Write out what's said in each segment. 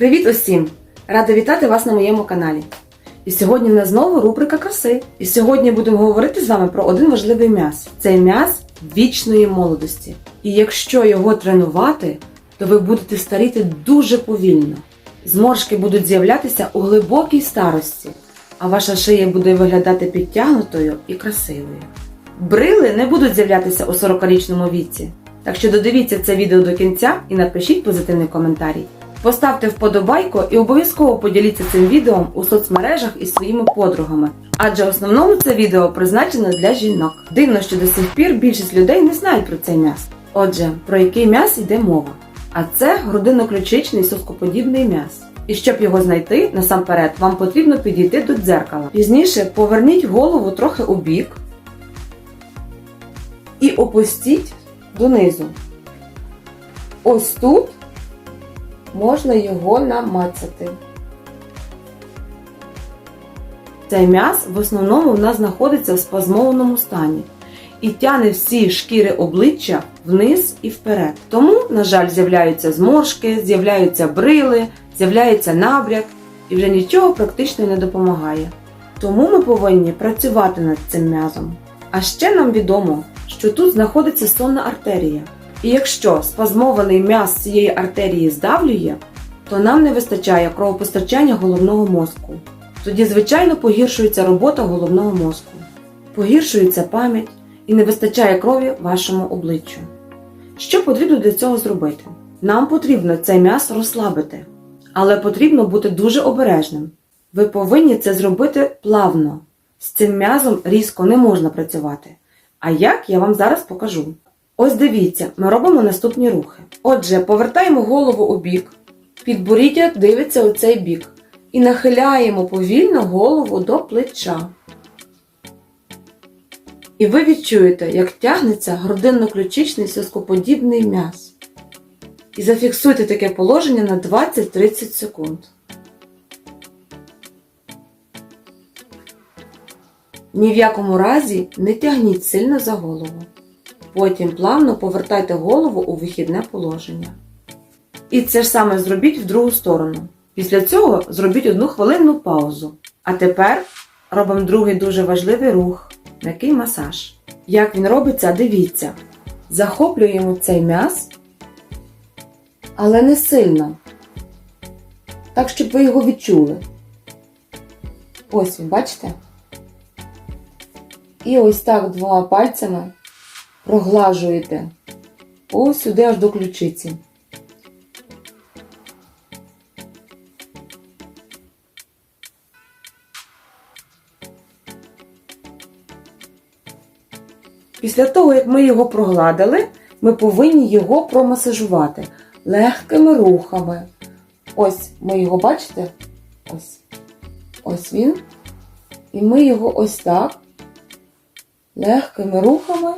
Привіт усім! Рада вітати вас на моєму каналі. І сьогодні в нас знову рубрика краси. І сьогодні будемо говорити з вами про один важливий м'яз. Це м'яз вічної молодості. І якщо його тренувати, то ви будете старіти дуже повільно. Зморшки будуть з'являтися у глибокій старості, а ваша шия буде виглядати підтягнутою і красивою. Брили не будуть з'являтися у 40-річному віці. Так що додивіться це відео до кінця і напишіть позитивний коментарій. Поставте вподобайку і обов'язково поділіться цим відео у соцмережах із своїми подругами, адже в основному це відео призначено для жінок. Дивно, що до сих пір більшість людей не знають про цей м'яз. Отже, про який м'яз йде мова? А це грудино-ключичний соскоподібний м'яз. І щоб його знайти, насамперед, вам потрібно підійти до дзеркала. Пізніше поверніть голову трохи у бік і опустіть донизу. Ось тут можна його намацати. Цей м'яз в основному в нас знаходиться в спазмованому стані і тяне всі шкіри обличчя вниз і вперед. Тому, на жаль, з'являються зморшки, з'являються брили, з'являється набряк і вже нічого практично не допомагає. Тому ми повинні працювати над цим м'язом. А ще нам відомо, що тут знаходиться сонна артерія. І якщо спазмований м'яз цієї артерії здавлює, то нам не вистачає кровопостачання головного мозку. Тоді, звичайно, погіршується робота головного мозку, погіршується пам'ять і не вистачає крові вашому обличчю. Що потрібно для цього зробити? Нам потрібно цей м'яз розслабити, але потрібно бути дуже обережним. Ви повинні це зробити плавно. З цим м'язом різко не можна працювати. А як я вам зараз покажу. Ось дивіться, ми робимо наступні рухи. Отже, повертаємо голову у бік, підборіддя дивиться у цей бік і нахиляємо повільно голову до плеча. І ви відчуєте, як тягнеться грудинно-ключичний соскоподібний м'яз. І зафіксуйте таке положення на 20-30 секунд. Ні в якому разі не тягніть сильно за голову. Потім плавно повертайте голову у вихідне положення. І це ж саме зробіть в другу сторону. Після цього зробіть одну хвилинну паузу. А тепер робимо другий дуже важливий рух м'який масаж. Як він робиться, дивіться. Захоплюємо цей м'яз, але не сильно. Так, щоб ви його відчули. Ось він, бачите? І ось так двома пальцями проглажуєте ось сюди аж до ключиці. Після того, як ми його прогладили, ми повинні його промасажувати легкими рухами. Ось ми його бачите? Ось. Ось він. І ми його ось так легкими рухами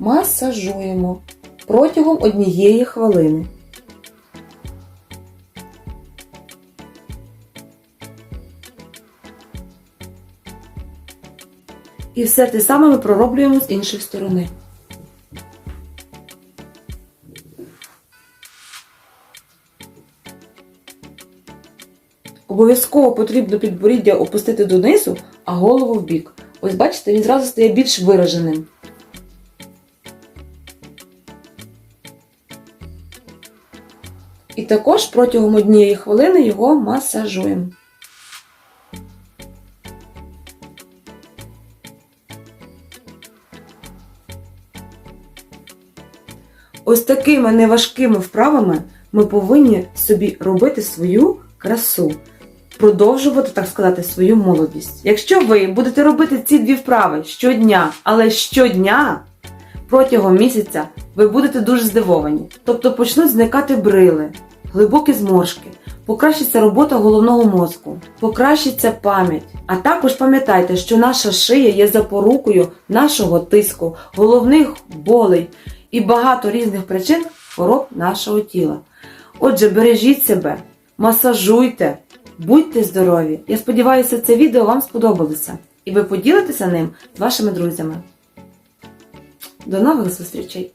масажуємо протягом однієї хвилини. І все те саме ми пророблюємо з іншої сторони. Обов'язково потрібно підборіддя опустити донизу, а голову в бік. Ось бачите, він зразу стає більш вираженим. І також протягом однієї хвилини його масажуємо. Ось такими неважкими вправами ми повинні собі робити свою красу, продовжувати, так сказати, свою молодість. Якщо ви будете робити ці дві вправи щодня, але щодня протягом місяця ви будете дуже здивовані. Тобто почнуть зникати брили, глибокі зморшки, покращиться робота головного мозку, покращиться пам'ять. А також пам'ятайте, що наша шия є запорукою нашого тиску, головних болей і багато різних причин хвороб нашого тіла. Отже, бережіть себе, масажуйте, будьте здорові! Я сподіваюся, це відео вам сподобалося і ви поділитеся ним з вашими друзями. До нових зустрічей!